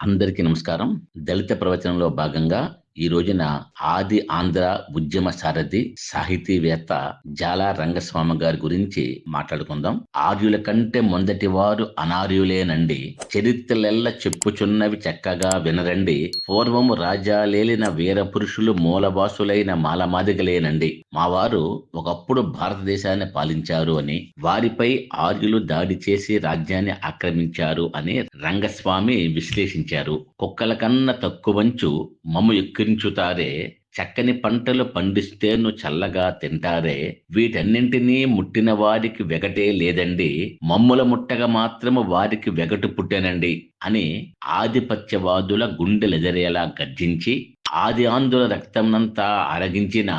అందరికీ నమస్కారం. దళిత ప్రవచనంలో భాగంగా ఈ రోజున ఆది ఆంధ్ర ఉద్యమ సారథి సాహితీవేత్త జాలా రంగస్వామి గారి గురించి మాట్లాడుకుందాం. ఆర్యుల కంటే మొదటి వారు అనార్యులేనండి. చరిత్రలెల్ల చెప్పుచున్నవి చక్కగా వినరండి. పూర్వము రాజాలేలిన వీర పురుషులు మూలవాసులైన మాలమాదిగలేనండి. మా వారు ఒకప్పుడు భారతదేశాన్ని పాలించారు అని వారిపై ఆర్యులు దాడి చేసి రాజ్యాన్ని ఆక్రమించారు అని రంగస్వామి విశ్లేషించారు. కుక్కల కన్నా తక్కువంచు మమ్ము ఎక్కించుతారే చక్కని పంటలు పండిస్తేను చల్లగా తింటారే వీటన్నింటినీ ముట్టిన వారికి వెగటే లేదండి మమ్ముల ముట్టగా మాత్రము వారికి వెగటు పుట్టేనండి అని ఆధిపత్యవాదుల గుండెలెదరేలా గర్జించి ఆది ఆందుల రక్తంనంతా అరగించిన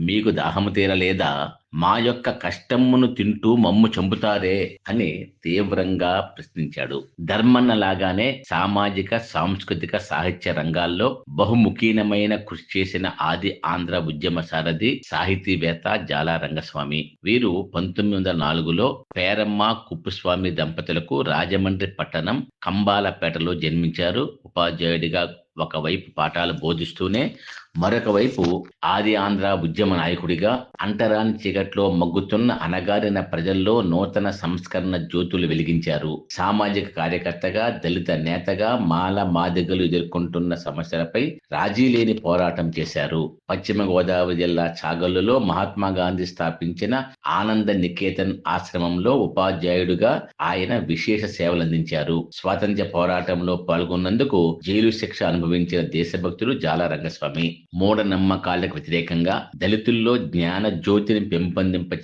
మీకు దాహము తీరలేదా? మా యొక్క కష్టమును తింటూ మమ్ము చంపుతారే అని తీవ్రంగా ప్రశ్నించాడు. ధర్మన్న లాగానే సామాజిక సాంస్కృతిక సాహిత్య రంగాల్లో బహుముఖీనమైన కృషి చేసిన ఆది ఆంధ్ర ఉద్యమ సారథి సాహితీవేత్త జాలా రంగస్వామి. వీరు పంతొమ్మిది వందల నాలుగులో పేరమ్మ కుప్పుస్వామి దంపతులకు రాజమండ్రి పట్టణం కంబాలపేటలో జన్మించారు. ఉపాధ్యాయుడిగా ఒకవైపు పాఠాలు బోధిస్తూనే మరొక వైపు ఆది ఆంధ్ర ఉద్యమ నాయకుడిగా అంటరాని చీకట్లో మగ్గుతున్న అనగారిన ప్రజల్లో నూతన సంస్కరణ జ్యోతులు వెలిగించారు. సామాజిక కార్యకర్తగా దళిత నేతగా మాల మాదిగలు ఎదుర్కొంటున్న సమస్యలపై రాజీ లేని పోరాటం చేశారు. పశ్చిమ గోదావరి జిల్లా చాగల్లులో మహాత్మా గాంధీ స్థాపించిన ఆనంద నికేతన్ ఆశ్రమంలో ఉపాధ్యాయుడుగా ఆయన విశేష సేవలు అందించారు స్వాతంత్ర్య పోరాటంలో పాల్గొన్నందుకు జైలు శిక్ష అనుభవించిన దేశభక్తుడు జాల రంగస్వామి. మూఢనమ్మకాలకు వ్యతిరేకంగా దళితుల్లో జ్ఞాన జ్యోతిని పెంపు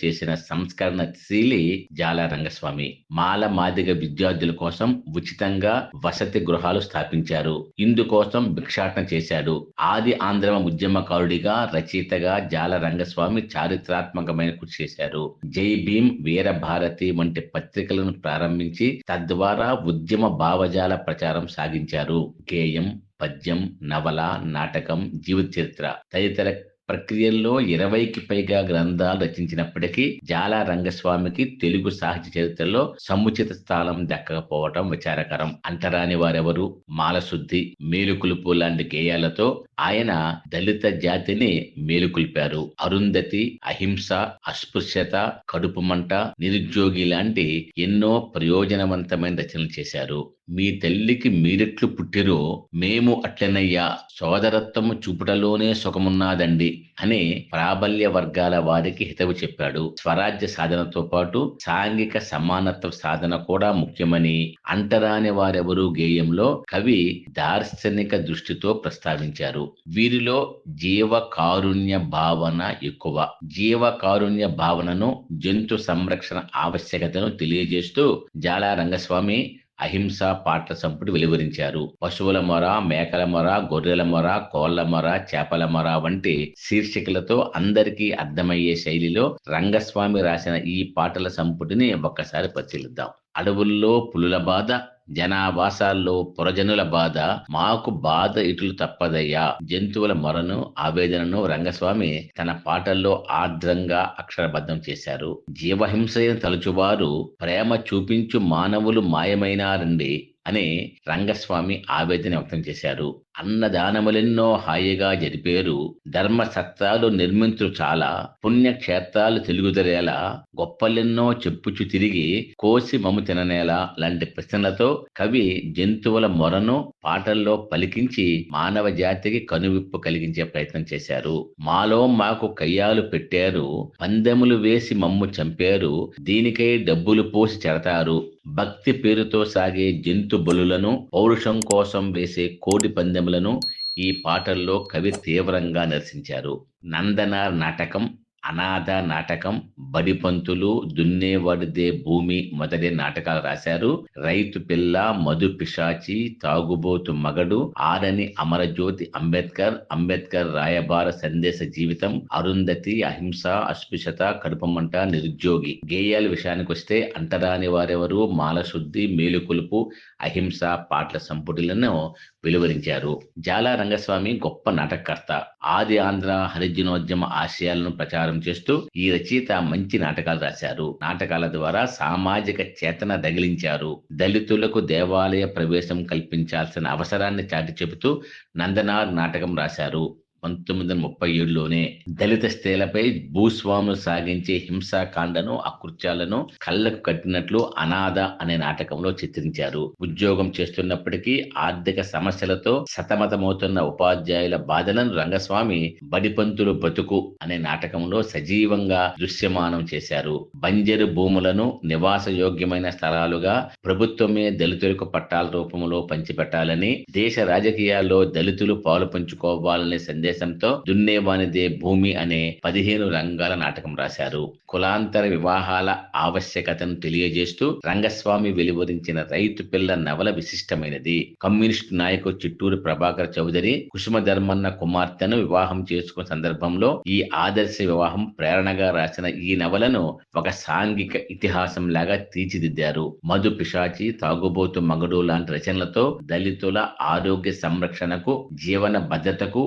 చేసిన సంస్కరణ శీలి జాల రంగస్వామి మాల మాదిగ విద్యార్థుల కోసం ఉచితంగా వసతి గృహాలు స్థాపించారు. ఇందుకోసం భిక్షాటన చేశాడు. ఆది ఆంధ్రమ ఉద్యమకారుడిగా రచయితగా జాల రంగస్వామి చారిత్రాత్మకమైన కృషి చేశారు. జై భీమ్ వీరభారతి వంటి పత్రికలను ప్రారంభించి తద్వారా ఉద్యమ భావజాల ప్రచారం సాగించారు. గేయం పద్యం నవల నాటకం జీవిత చరిత్ర తదితర ప్రక్రియల్లో ఇరవైకి పైగా గ్రంథాలు రచించినప్పటికీ జాలా రంగస్వామికి తెలుగు సాహిత్య చరిత్రలో సముచిత స్థానం దక్కకపోవటం విచారకరం. అంటరాని వారెవరు? మాలశుద్ధి మేలుకులుపు లాంటి గేయాలతో ఆయన దళిత జాతిని మేలుకొల్పారు. అరుంధతి అహింస అస్పృశ్యత కడుపు మంట నిరుద్యోగి లాంటి ఎన్నో ప్రయోజనవంతమైన రచనలు చేశారు. మీ తల్లికి మీరెట్లు పుట్టిరో మేము అట్లనయ్యా. సోదరత్వము చూపుటలోనే సుఖమున్నాదండి అని ప్రాబల్య వర్గాల వారికి హితవు చెప్పాడు. స్వరాజ్య సాధనతో పాటు సాంఘిక సమానత్వ సాధన కూడా ముఖ్యమని అంటరాని వారెవరు గేయంలో కవి దార్శనిక దృష్టితో ప్రస్తావించారు. వీరిలో జీవకారుణ్య భావన ఎక్కువ. జీవకారుణ్య భావనను జంతు సంరక్షణ ఆవశ్యకతను తెలియజేస్తూ జాలా రంగస్వామి అహింస పాటల సంపుటి వెలువరించారు. పశువుల మొర మేకల మొర గొర్రెల మొర కోళ్ళ మొర చేపల మొర వంటి శీర్షికలతో అందరికీ అర్థమయ్యే శైలిలో రంగస్వామి రాసిన ఈ పాటల సంపుటిని ఒక్కసారి పరిశీలిద్దాం. అడవుల్లో పులుల బాధ జనావాసాల్లో పురజనుల బాధ మాకు బాధ ఇటులు తప్పదయ్యా. జంతువుల మొరను ఆవేదనను రంగస్వామి తన పాటల్లో ఆర్ద్రంగా అక్షరబద్ధం చేశారు. జీవహింసను తలుచువారు ప్రేమ చూపించు మానవులు మాయమైనారండి. అని రంగస్వామి ఆవేదన వ్యక్తం చేశారు. అన్నదానములెన్నో హాయిగా జరిపేరు. ధర్మ సత్రాలు నిర్మించు చాలా పుణ్యక్షేత్రాలు తెలుగుదరేలా గొప్పలెన్నో చెప్పుచు తిరిగి కోసి మము తిననేలా లాంటి ప్రశ్నలతో కవి జంతువుల మొరను పాటల్లో పలికించి మానవ జాతికి కనువిప్పు కలిగించే ప్రయత్నం చేశారు. మాలో మాకు కయ్యాలు పెట్టారు. పందెములు వేసి మమ్ము చంపారు. దీనికై డబ్బులు పోసి చెడతారు. భక్తి పేరుతో సాగే జంతు బలులను పౌరుషం కోసం వేసే కోడి పందెములను ఈ పాటల్లో కవి తీవ్రంగా నిరసించారు నందనార్ నాటకం అనాథ నాటకం బడిపంతులు దున్నేవాడిదే భూమి మొదటి నాటకాలు రాశారు. రైతు పిల్ల మధు పిశాచి తాగుబోతు మగడు ఆరని అమరజ్యోతి అంబేద్కర్ అంబేద్కర్ రాయబార సందేశ జీవితం అరుంధతి అహింస అస్పృశ్యత కడుపమంట నిరుద్యోగి. గేయాల విషయానికి వస్తే అంటరాని వారెవరు? మాలశుద్ధి మేలుకొలుపు అహింస పాటల సంపుటిలను వెలువరించారు. జాలా రంగస్వామి గొప్ప నాటకకర్త. ఆది ఆంధ్ర హరిజనోద్యమ ఆశయాలను ప్రచారం చేస్తూ ఈ రచయిత మంచి నాటకాలు రాశారు. నాటకాల ద్వారా సామాజిక చేతన దగిలించారు. దళితులకు దేవాలయ ప్రవేశం కల్పించాల్సిన అవసరాన్ని చాటి చెబుతూ నందనార్ నాటకం రాశారు. పంతొమ్మిది వందల ముప్పై ఏడులోనే దళిత స్త్రీలపై భూస్వాములు సాగించే హింసాకాండను అకృత్యాలను కళ్ళకు కట్టినట్లు అనాథ అనే నాటకంలో చిత్రించారు. ఉద్యోగం చేస్తున్నప్పటికీ ఆర్థిక సమస్యలతో సతమతమవుతున్న ఉపాధ్యాయుల బాధలను రంగస్వామి బడిపంతులు బతుకు అనే నాటకంలో సజీవంగా దృశ్యమానం చేశారు. బంజరు భూములను నివాస యోగ్యమైన స్థలాలుగా ప్రభుత్వమే దళితులకు పట్టాల రూపంలో పంచిపెట్టాలని దేశ రాజకీయాల్లో దళితులు పాలు పంచుకోవాలనే సందేశంతో దున్నేవానిదే భూమి అనే పదిహేను రంగాల నాటకం రాశారు. కులాంతర వివాహాల ఆవశ్యకతను తెలియజేస్తూ రంగస్వామి వెలువరించిన రైతు పిల్ల నవల విశిష్టమైనది. కమ్యూనిస్టు నాయకుడు చిట్టూరు ప్రభాకర్ చౌదరి కుసుమధర్మన్న కుమార్తెను వివాహం చేసుకున్న సందర్భంలో ఈ ఆదర్శ వివాహం ప్రేరణగా రాసిన ఈ నవలను ఒక సాంఘిక ఇతిహాసం లాగా తీర్చిదిద్దారు. మధు పిశాచి తాగుబోతు మగడు లాంటి రచనలతో దళితుల ఆరోగ్య సంరక్షణకు జీవన భద్రతకు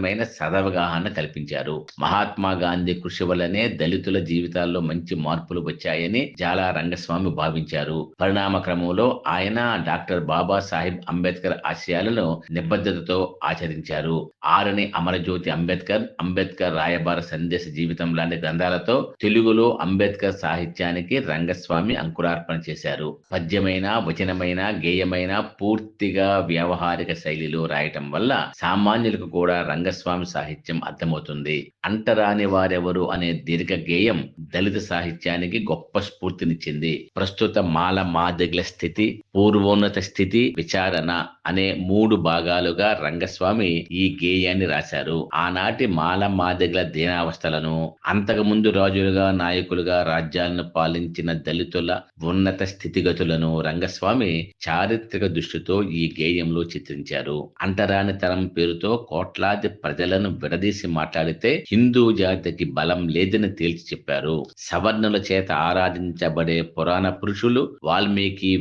అవసరమైన సదవగాహన కల్పించారు. మహాత్మా గాంధీ కృషి వల్లనే దళితుల జీవితాల్లో మంచి మార్పులు వచ్చాయని జాలా రంగస్వామి భావించారు. పరిణామ క్రమంలో ఆయన డాక్టర్ బాబా సాహెబ్ అంబేద్కర్ ఆశయాలను నిబద్ధతతో ఆచరించారు. ఆరని అమరజ్యోతి అంబేద్కర్ అంబేద్కర్ రాయబార సందేశ జీవితం లాంటి గ్రంథాలతో తెలుగులో అంబేద్కర్ సాహిత్యానికి రంగస్వామి అంకురార్పణ చేశారు. పద్యమైన వచనమైన గేయమైన పూర్తిగా వ్యవహారిక శైలిలో రాయటం వల్ల సామాన్యులకు కూడా రంగ రంగస్వామి సాహిత్యం అర్థమవుతుంది. అంటరాని వారెవరు అనే దీర్ఘ గేయం దళిత సాహిత్యానికి గొప్ప స్ఫూర్తినిచ్చింది. ప్రస్తుత మాల మాదిగల స్థితి పూర్వోన్నత స్థితి విచారణ అనే మూడు భాగాలుగా రంగస్వామి ఈ గేయాన్ని రాశారు. ఆనాటి మాల మాదిగల దీనావస్థలను అంతకుముందు రాజులుగా నాయకులుగా రాజ్యాలను పాలించిన దళితుల ఉన్నత స్థితిగతులను రంగస్వామి చారిత్రక దృష్టితో ఈ గేయంలో చిత్రించారు. అంటరాని తరం పేరుతో కోట్లాది ప్రజలను విడదీసి మాట్లాడితే హిందూ జాతికి బలం లేదని తేల్చి చెప్పారు. సవర్ణుల చేత ఆరాధించబడే పురాణ పురుషులు వాల్మీకి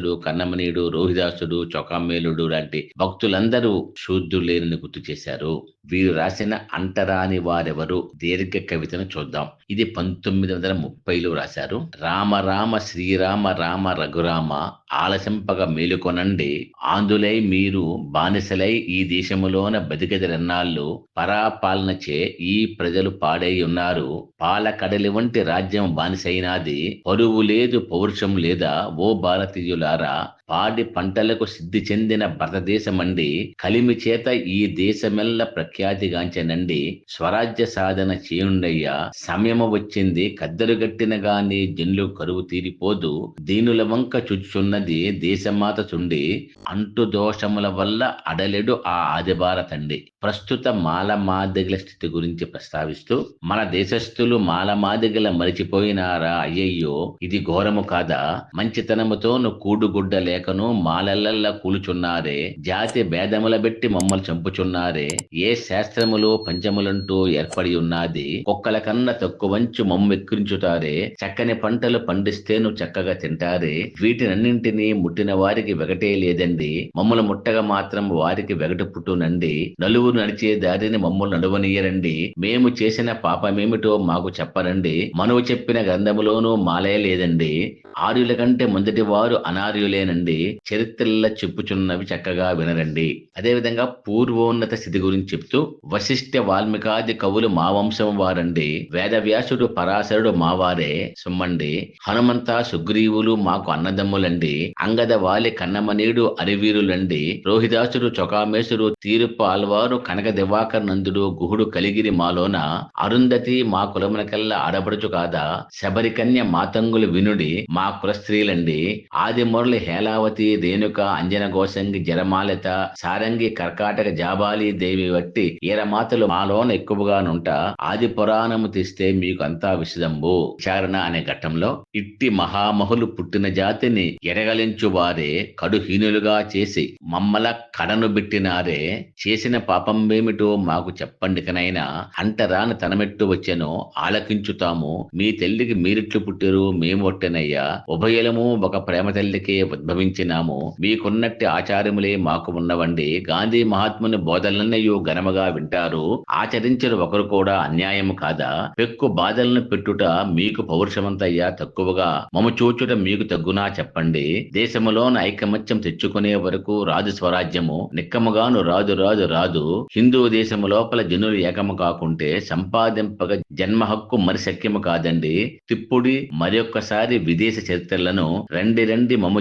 వేదవ్యాసుడు కన్నమనీయుడు రోహిదాసుడు చొకామేలుడు లాంటి భక్తులందరూ శూద్రులేనని గుర్తు చేశారు. వీరు రాసిన అంటరాని వారెవరు? దీర్ఘ కవితను చూద్దాం. ఇది పంతొమ్మిది వందల ముప్పైలో రాశారు. రామ రామ శ్రీరామ రామ రఘురామ ఆలసింపగ మేలుకొనండి. ఆందులై మీరు బానిసలై ఈ దేశములోన బతికెదరన్నాళ్ళు పరాపాలనచే ఈ ప్రజలు పాడై ఉన్నారు. పాలకడలి వంటి రాజ్యం బానిసైనాది పరువు లేదు పౌరుషం లేదా ఓ భారతీయుల ayudar a పాడి పంటలకు సిద్ధి చెందిన భరతదేశమండి. కలిమి చేత ఈ దేశమెల్ల ప్రఖ్యాతిగాంచనండి. స్వరాజ్య సాధన చేయుండయ్యా. సమయము వచ్చింది కద్దరు గట్టిన గాని జన్లు కరువు తీరిపోదు. దీనుల వంక చుచ్చున్నది దేశమాత చుండి. అంటు దోషముల వల్ల అడలెడు ఆ ఆదిభారతండి. ప్రస్తుత మాల మాదిగల స్థితి గురించి ప్రస్తావిస్తూ మన దేశస్థులు మాల మాదిగల మరిచిపోయినారా? అయ్యయ్యో ఇది ఘోరము కాదా? మంచితనముతోను కూడుగుడ్డ లేకను మాలెల్లల్లా కూలుచున్నారే జాతి భేదముల బెట్టి మమ్మల్ని చంపుచున్నారే ఏ శాస్త్రములు పంచములంటూ ఏర్పడి ఉన్నది కుక్కల కన్నా తక్కువంచు మమ్ము ఎక్కించుతారే చక్కని పంటలు పండిస్తేను చక్కగా తింటారే వీటినన్నింటినీ ముట్టిన వారికి వెగటే లేదండి మమ్మల్ని ముట్టగా మాత్రం వారికి వెగట పుట్టునండి నలుగురు నడిచే దారిని మమ్మల్ని నడువనీయరండి మేము చేసిన పాపమేమిటో మాకు చెప్పరండి మనవు చెప్పిన గ్రంథములోనూ మాలే లేదండి ఆర్యుల కంటే మొదటి వారు అనార్యులేనండి చరిత్రల చెప్పుచున్నవి చక్కగా వినరండి. అదేవిధంగా పూర్వోన్నత స్థితి గురించి చెప్తూ వశిష్ఠ వాల్మీకాది కవులు మా వంశం వారండి. వేదవ్యాసుడు పరాశరుడు మావారే. సుమ్మండి. హనుమంత సుగ్రీవులు మాకు అన్నదమ్ములండి. అంగద వాలి కన్నమనీయుడు అరివీరులండి. రోహిదాసుడు చొకామేశుడు తీరుపు ఆల్వారు కనక దివాకర్ నందుడు గుహుడు కలిగిరి మాలోన అరుంధతి మా కులమునకల్లా ఆడపడుచు కాదా. శబరికన్య మాతంగులు వినుడి మా కుల స్త్రీలండి. ఆది మురళి హేలావతి రేణుక అంజన గోసంగి జలమాలిత సారంగి కర్కాటక జాబాలి దేవి వట్టి ఈరమాతలు మాలోన ఎక్కువగానుంట ఆది పురాణము తీస్తే మీకు అంతా విషదంబు. విచారణ అనే ఘట్టంలో ఇట్టి మహామహులు పుట్టిన జాతిని ఎరగలించు వారే కడుహీనులుగా చేసి మమ్మల కడను బిట్టినారే. చేసిన పాపంబేమిటో మాకు చెప్పండి కనైనా అంటరాని తనమెట్టు వచ్చెనో ఆలకించుతాము. మీ తల్లికి మీరిట్లు పుట్టిరు మేము ఒట్టెనయ్యా. ఉభయలము ఒక ప్రేమ తల్లికే ఉద్భవి భవించినాము. మీకున్నట్టి ఆచారములే మాకు ఉన్నవండి. గాంధీ మహాత్ముని బోధలన్నయు ఘనముగా వింటారు. ఆచరించిన ఒకరు కూడా అన్యాయము కాదా? పెక్కు బాధలను పెట్టుట మీకు పౌరుషమంతయ్యా తక్కువగా. మము చూచుట మీకు తగ్గునా చెప్పండి. దేశములోన ఐకమత్యం తెచ్చుకునే వరకు రాజు స్వరాజ్యము. నిక్కముగాను రాజు రాజు రాదు. హిందూ దేశము లోపల జనులు ఏకము కాకుంటే సంపాదింపగ జన్మ హక్కు మరి శక్యము కాదండి. తిప్పుడి మరొక్కసారి విదేశ చరిత్రలను రండి రండి మమ్ము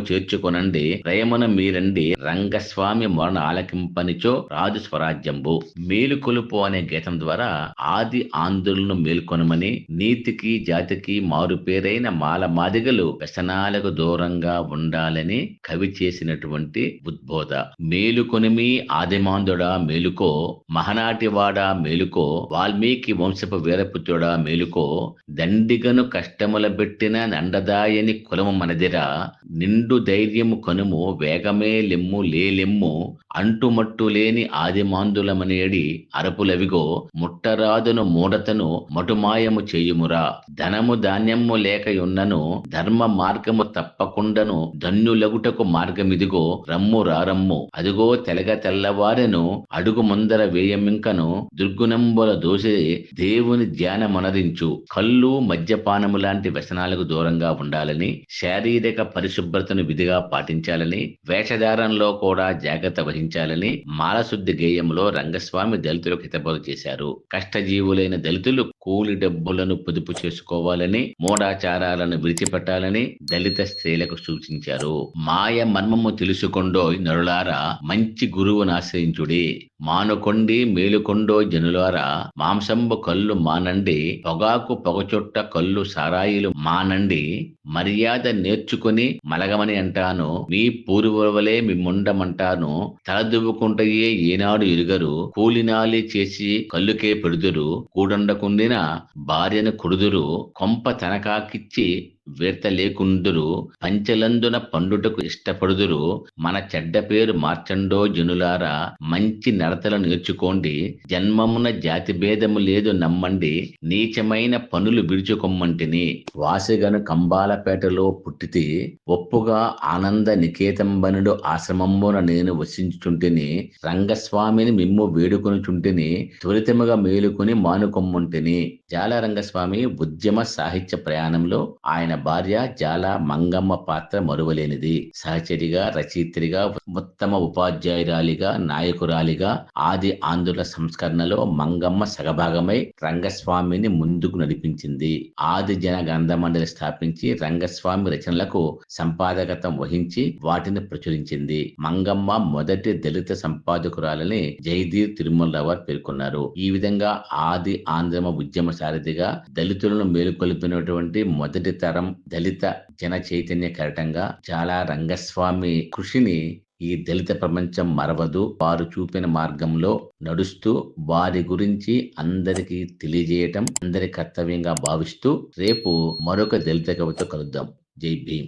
కొనండి ప్రేమను మీరండి రంగస్వామి మరణ ఆలకింపనిచో రాజు స్వరాజ్యంబు మేలుకొలుపు అనే గీతం ద్వారా ఆది ఆంధ్రులను మేల్కొనమని నీతికి జాతికి మారు పేరైన మాల మాదిగలు వ్యసనాలకు దూరంగా ఉండాలని కవి చేసినటువంటి ఉద్బోధ. మేలుకొనిమి ఆదిమాందుడా మేలుకో మహనాటివాడా మేలుకో వాల్మీకి వంశపు వీరపుత్రుడా మేలుకో దండిగను కష్టముల పెట్టిన నండదాయని కులము మనదిరా నిండు ధైర్యము కనుము వేగమే లెమ్ము లేలెమ్ము అంటుమట్టు లేని ఆదిమాందులమనేడి అరపులవిగో ముట్టరాదును మూడతను మటుమాయము చేయుమురా. ధనము ధాన్యము లేకయున్నను ధర్మ మార్గము తప్పకుండను ధన్యులగుటకు మార్గమిదిగో రమ్ము రారమ్ము. అదిగో తెలగ తెల్లవారెను అడుగు ముందర వేయమింకను దుర్గుణంబుల దోసి దేవుని ధ్యానమనరించు కళ్ళు మద్యపానము లాంటి వ్యసనాలకు దూరంగా ఉండాలని శారీరక పరిశుభ్రతను విధిగా పాటించాలని వేషధారణలో కూడా జాగ్రత్త వహించాలని మాలశుద్ధి గేయంలో రంగస్వామి దళితులకు హితబోధ చేశారు. కష్టజీవులైన దళితులు కూలి డబ్బులను పొదుపు చేసుకోవాలని మూఢాచారాలను విడిచిపెట్టాలని దళిత స్త్రీలకు సూచించారు. మాయ మర్మము తెలుసుకొండో నరులారా మంచి గురువును ఆశ్రయించుడి. మానుకొండి మేలుకొండో జనులారా మాంసంబు కళ్ళు మానండి పొగాకు పొగచుట్ట కళ్ళు సారాయిలు మానండి మర్యాద నేర్చుకుని మలగమని అంటాను మీ పూర్వలే మిమ్ముండమంటాను తలదువ్వుకుంటయే ఏనాడు ఇరుగరు కూలినాలి చేసి కళ్ళుకే పెడుదురు కూడండకుండిన భార్యను కుడుదురు కొంప తనకాకిచ్చి వ్యర్థ లేకుందురు పంచలందున పండుటకు ఇష్టపడుదురు. మన చెడ్డ పేరు మార్చండో జనులారా మంచి నడతలు నేర్చుకోండి. జన్మమున జాతి భేదము లేదు నమ్మండి. నీచమైన పనులు విడుచుకొమ్మంటిని. వాసిగను కంబాలపేటలో పుట్టితి. ఒప్పుగా ఆనంద నికేతంబనుడు ఆశ్రమమున నేను వసించుచుంటిని. రంగస్వామిని మిమ్ము వేడుకొనుచుంటిని. త్వరితముగా మేలుకొని మానుకొమ్ముంటిని. జాల రంగస్వామి ఉద్యమ సాహిత్య ప్రయాణంలో ఆయన భార్య జాల మంగమ్మ పాత్ర మరువలేనిది. సహచరిగా రచయిత్రిగా ఉత్తమ ఉపాధ్యాయురాలిగా నాయకురాలిగా ఆది ఆంధ్రుల సంస్కరణలో మంగమ్మ సగభాగమై రంగస్వామిని ముందుకు నడిపించింది. ఆది జన గ్రంథమండలి స్థాపించి రంగస్వామి రచనలకు సంపాదకత్వం వహించి వాటిని ప్రచురించింది. మంగమ్మ మొదటి దళిత సంపాదకురాలని జయదీర్ తిరుమలరావు పేర్కొన్నారు. ఈ విధంగా ఆది ఆంధ్రమ ఉద్యమ సారథిగా దళితులను మేలుకొల్పినటువంటి మొదటి తరం దళిత జన చైతన్య కరటంగా చాలా రంగస్వామి కృషిని ఈ దళిత ప్రపంచం మరవదు. వారు చూపిన మార్గంలో నడుస్తూ వారి గురించి అందరికీ తెలియజేయటం అందరి కర్తవ్యంగా భావిస్తూ రేపు మరొక దళిత కవితో కలుద్దాం. జై భీమ్.